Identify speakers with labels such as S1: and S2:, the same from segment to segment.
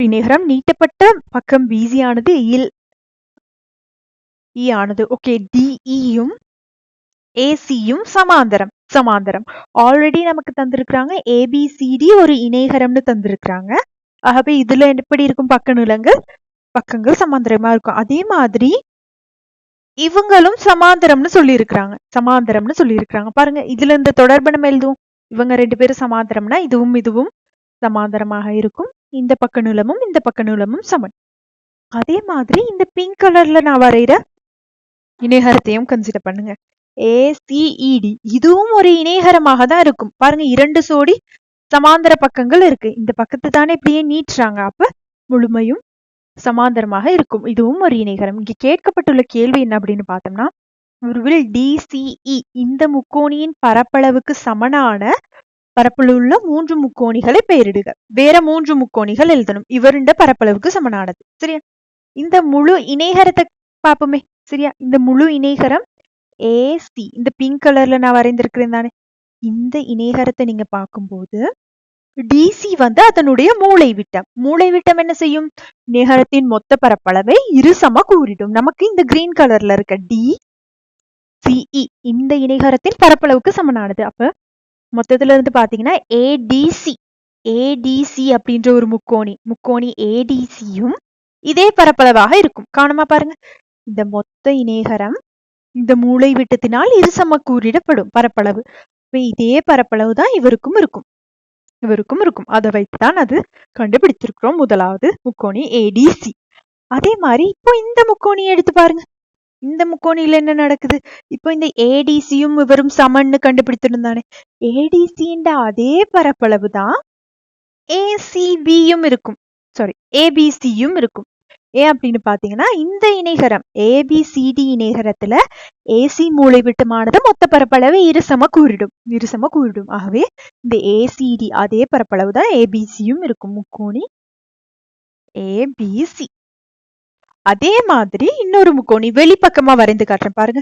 S1: இணைகரம் நீட்டப்பட்ட பக்கம் பிசி இல் இ ஆனது ஓகே டிஇயும் ஏசியும் சமாந்தரம் சமாந்தரம் ஆல்ரெடி நமக்கு தந்திருக்கிறாங்க ஏபிசிடி ஒரு இணைகரம்னு தந்திருக்கிறாங்க ஆகவே இதுல எப்படி இருக்கும் பக்க நிலங்கள் பக்கங்கள் சமாந்தரமா இருக்கும் அதே மாதிரி இவங்களும் சமாந்தரம்னு சொல்லி இருக்கிறாங்க சமாந்தரம்னு சொல்லி இருக்கிறாங்க பாருங்க இதுல இந்த தொடர்பு நம்ம எழுதுவோம் இவங்க ரெண்டு பேரும் சமாந்தரம்னா இதுவும் இதுவும் சமாந்தரமாக இருக்கும் இந்த பக்க நீளமும் இந்த பக்க நீளமும் சமன். அதே மாதிரி இந்த பிங்க் கலர்ல நான் வரைகிற இணைகரத்தையும் கன்சிடர் பண்ணுங்க. ஏசிஇடி e, இதுவும் ஒரு இணைகரமாக தான் இருக்கும். பாருங்க இரண்டு சோடி சமாந்தர பக்கங்கள் இருக்கு. இந்த பக்கத்தை தானே இப்படியே நீட்டுறாங்க. அப்ப முழுமையும் சமாந்தரமாக இருக்கும். இதுவும் ஒரு இணைகரம். இங்க கேட்கப்பட்டுள்ள கேள்வி என்ன அப்படின்னு பார்த்தோம்னா ஒருவில் டிசிஇ e. இந்த முக்கோணியின் பரப்பளவுக்கு சமனான பரப்பளவு உள்ள மூன்று முக்கோணிகளை பெயரிடுக. வேற மூன்று முக்கோணிகள் எழுதணும். இவருண்ட பரப்பளவுக்கு சமனானது. சரியா? இந்த முழு இணைகரத்தை பார்ப்போமே. சரியா? இந்த முழு இணைகரம் ஏசி இந்த பிங்க் கலர்ல நான் வரைந்திருக்கிறேன் தானே. இந்த இணைகரத்தை நீங்க பார்க்கும்போது டிசி வந்து அதனுடைய மூளை விட்டம் மூளை விட்டம் என்ன செய்யும்? நேகரத்தின் மொத்த பரப்பளவை இருசம கூறிடும். நமக்கு இந்த கிரீன் கலர்ல இருக்க டி சிஇ e. இந்த இணைகரத்தின் பரப்பளவுக்கு சமனானது. அப்ப மொத்தத்துல இருந்து பாத்தீங்கன்னா ஏடிசி ஏடிசி அப்படின்ற ஒரு முக்கோணி முக்கோணி ஏடிசியும் இதே பரப்பளவாக இருக்கும். காணமா பாருங்க. இந்த மொத்த இணைகரம் இந்த மூளை விட்டத்தினால் இருசம கூறிடப்படும் பரப்பளவு இதே பரப்பளவு தான் இவருக்கும் இருக்கும். இவருக்கும் இருக்கும். அதை வைத்துதான் அது கண்டுபிடிச்சிருக்கிறோம் முதலாவது முக்கோணி ஏடிசி அதே மாதிரி இப்போ இந்த முக்கோணியை எடுத்து பாருங்க. இந்த முக்கோணியில என்ன நடக்குது? இப்போ இந்த ஏடிசியும் இவரும் சமன்னு கண்டுபிடித்திருந்தானே. ஏடிசின்ற அதே பரப்பளவு தான் ஏசிபியும் இருக்கும். சாரி ஏபிசியும் இருக்கும். ஏன் அப்படின்னு பாத்தீங்கன்னா இந்த இணைகரம் ஏபிசிடி இணைகரத்துல ஏசி மூளை விட்டமானது மொத்த பரப்பளவை இருசம கூறிடும். இருசம கூறிடும். ஆகவே இந்த ஏசிடி அதே பரப்பளவு தான் ஏபிசியும் இருக்கும் முக்கோணி ஏபிசி அதே மாதிரி இன்னொரு முக்கோணி வெளிப்பக்கமா வரைந்து காட்டுறேன் பாருங்க.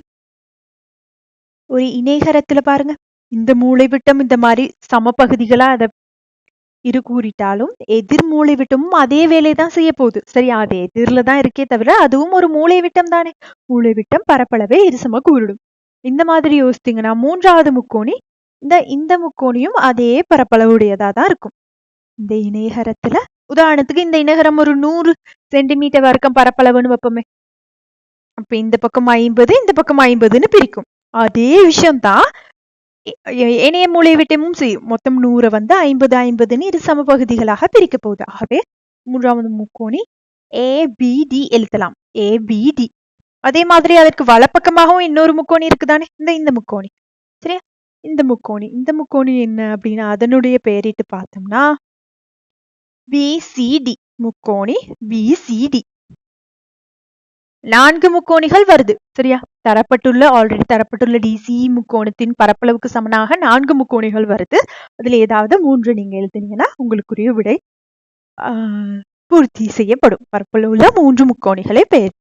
S1: ஒரு இணைகரத்துல பாருங்க. இந்த மூளை விட்டம் இந்த மாதிரி சம பகுதிகளா அதை இரு கூறிட்டாலும் எதிர் மூளை விட்டமும் அதே வேலை தான் செய்ய போகுது. சரி அது எதிரில தான் இருக்கே தவிர அதுவும் ஒரு மூளை விட்டம் தானே. மூளை விட்டம் பரப்பளவே இருசம கூறிடும். இந்த மாதிரி யோசித்தீங்கன்னா மூன்றாவது முக்கோணி இந்த இந்த முக்கோணியும் அதே பரப்பளவுடையதா தான் இருக்கும். இந்த இணையகரத்துல உதாரணத்துக்கு இந்த இனகரம் ஒரு நூறு சென்டிமீட்டர் வரைக்கும் பரப்பளவுன்னு வைப்போமே. அப்ப இந்த பக்கம் ஐம்பது இந்த பக்கம் ஐம்பதுன்னு பிரிக்கும். அதே விஷயம்தான் ஏனைய மூளை விட்டமும் செய்யும். மொத்தம் நூறை வந்து ஐம்பது ஐம்பதுன்னு இரு சம பகுதிகளாக பிரிக்க போகுது. ஆகவே மூன்றாவது முக்கோணி ஏபிடி எழுதலாம் ஏபிடி அதே மாதிரி அதற்கு வலப்பக்கமாகவும் இன்னொரு முக்கோணி இருக்குதானே? இந்த இந்த முக்கோணி. சரியா? இந்த முக்கோணி. இந்த முக்கோணி என்ன அப்படின்னா அதனுடைய பெயரிட்டு பார்த்தோம்னா பிசிடி முக்கோணி பிசிடி நான்கு முக்கோணிகள் வருது. சரியா? தரப்பட்டுள்ள ஆல்ரெடி தரப்பட்டுள்ள டிசி முக்கோணத்தின் பரப்பளவுக்கு சமனாக நான்கு முக்கோணிகள் வருது. அதுல ஏதாவது மூன்று நீங்க எழுதினீங்கன்னா உங்களுக்குரிய விடை பூர்த்தி செய்யப்படும். பரப்பளவுள்ள மூன்று முக்கோணிகளை பெயர்